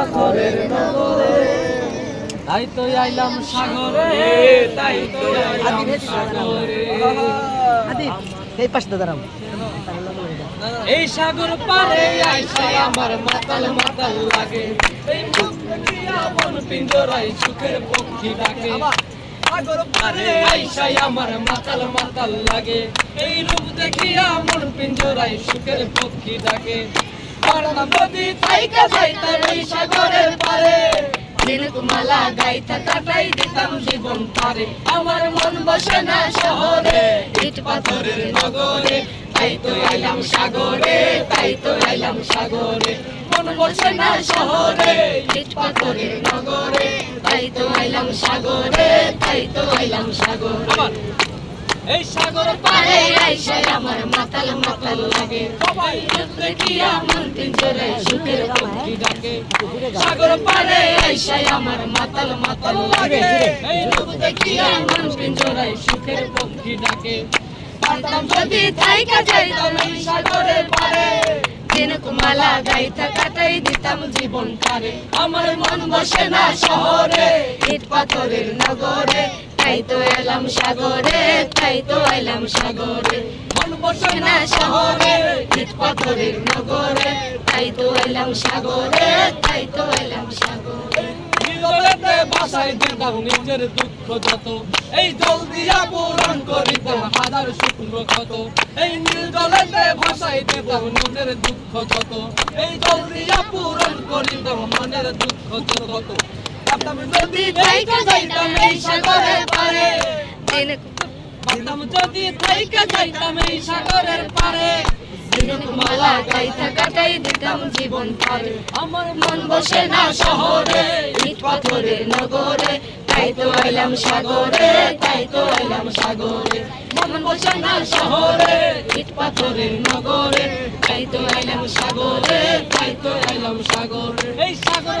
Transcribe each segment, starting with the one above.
পাথরের নগরে। তাই তো আইলাম সাগরে তাই তো আইলাম সাগরে। এই পাশে দাঁড়াম এই সাগর পারে আইসাই আমার মাতাল মাতাল লাগে। এই মন পিঞ্জরাই সুখের পক্ষী ডাকে। সাগর পারে আমার মাতাল মাতাল লাগে। এই রূপ দেখিয়া মন পিঞ্জরাই সুখের পক্ষী ডাকে। যদি থাইকা যাইতাম এই সাগরের পারে। নীলকুমালা গাইতা মন বসে না শহরে, ইট পাথরের নগরে। তাই তো আইলাম সাগরে, তাই তো আইলাম সাগরে। মন বসে না শহরে, ইট পাথরের নগরে। তাই তো আইলাম সাগরে, তাই সাগরে। এই সাগর পারে আইসাই আমার মাতাল মাতাল লাগে। সবাই দেখিয়া মন পিঞ্জরে সুখের পক্ষী ডাকে। সাগর পারে আইসাই আমার মাতাল মাতাল লাগে। এই রূপ দেখিয়া মন পিঞ্জরে সুখের পক্ষী ডাকে। পারতাম যদি থাইকা যাইতাম এই সাগরের পারে। দিন কুমালা গাইতা কাটাই দিতাম জীবন পারে আমার মন বসে না শহরে। ইট পাথরের নগরে। তাই তো এলাম সাগরে তাই তো এলাম সাগরে। মন বসে না শহরে ইট পাথরের নগরে। তাই তো এলাম সাগরে তাই তো এলাম সাগরে। বাসায় দিতাম নিজের দুঃখ যত। এই জল দিয়া পূরণ হাজার শুকনো ক্ষত। এই নীল জলেতে ভাসাই দিতাম নিজের দুঃখ যত। এই জল দিয়া পূরণ মনের দুঃখ যত। ভাবতাম যদি থাইকা যাইতাম এই সাগরের পারে। ভাবতাম যদি থাইকা যাইতাম এই সাগরের পারে। মালা গাইতা কাটাই দিতাম জীবন পারে। আমার মন বসে না শহরে ইট পাথরের নগরে। তাই তো আইলাম সাগরে তাই তো আইলাম সাগরে। মন বসে না শহরে ইট পাথরের নগরে। তাই তো আইলাম সাগরে তাই তো আইলাম সাগরে। এই সাগর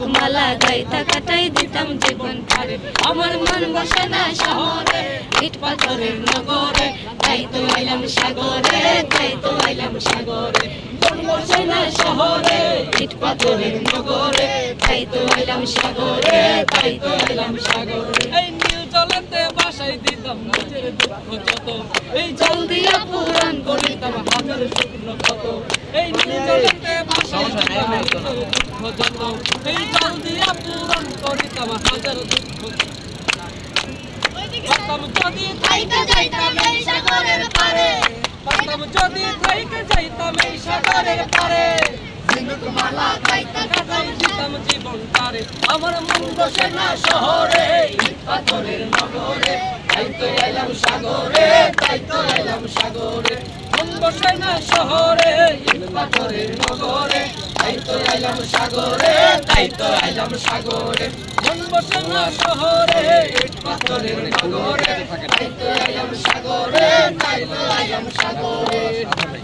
ঝিনুক মালা গাইতা কাটাই দিতাম জীবন পারে আমার মন বসে না শহরে, ইট পাথরের নগরে। তাই তো আইলাম সাগরে, তাই তো আইলাম সাগরে। বসে না এই জল দিয়া পূরণ করিতাম হাজার শুকনো কত এই নীল জলেতে বাসাই পারতাম যদি থাইকা যাইতাম এই সাগরের পারে পারতাম যদি থাইকা যাইতাম এই সাগরের পারে। মালা কাটাই দিতাম জীবন পারে আমার মন বসে না শহরে। পাথরের নগরে তাই তো এলাম সাগরে তাই তো এলাম সাগরে। মন বসে না শহরে পাথরের নগরে তাই তো এলাম সাগরে তাই তো এলাম সাগরে। মন বসে না শহরে সাগরে